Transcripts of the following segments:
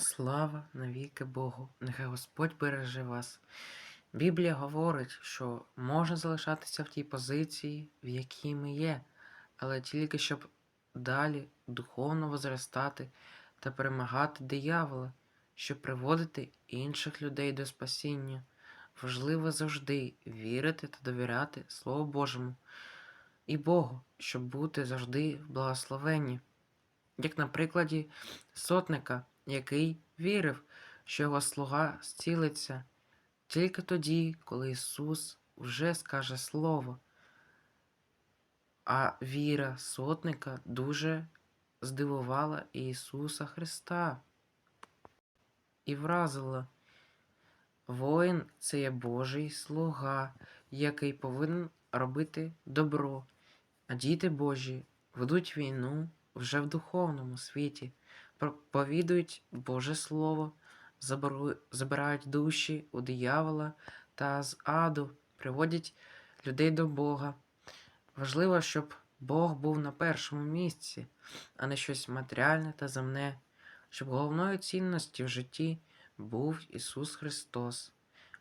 Слава навіки Богу, нехай Господь береже вас. Біблія говорить, що можна залишатися в тій позиції, в якій ми є, але тільки щоб далі духовно возростати та перемагати диявола, щоб приводити інших людей до спасіння. Важливо завжди вірити та довіряти Слову Божому і Богу, щоб бути завжди в благословенні. Як на прикладі сотника, який вірив, що його слуга зцілиться тільки тоді, коли Ісус вже скаже Слово. А віра сотника дуже здивувала Ісуса Христа і вразила. Воїн це є Божий слуга, який повинен робити добро, а діти Божі ведуть війну вже в духовному світі, проповідують Боже Слово, забирають душі у диявола та з аду, приводять людей до Бога. Важливо, щоб Бог був на першому місці, а не щось матеріальне та земне, щоб головною цінністю в житті був Ісус Христос.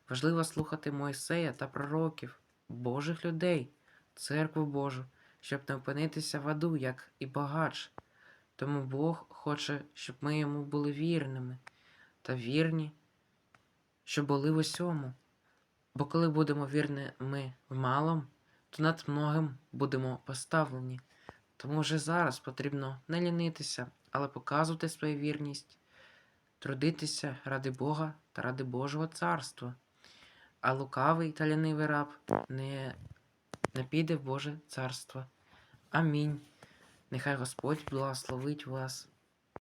Важливо слухати Мойсея та пророків, Божих людей, церкву Божу, щоб не опинитися в аду, як і багач. Тому Бог хоче, щоб ми йому були вірними та вірні, щоб були в усьому. Бо коли будемо вірними в малому, то над многим будемо поставлені. Тому вже зараз потрібно не лінитися, але показувати свою вірність, трудитися ради Бога та ради Божого царства. А лукавий та лінивий раб не, не піде в Боже царство. Амінь. Нехай Господь благословить вас.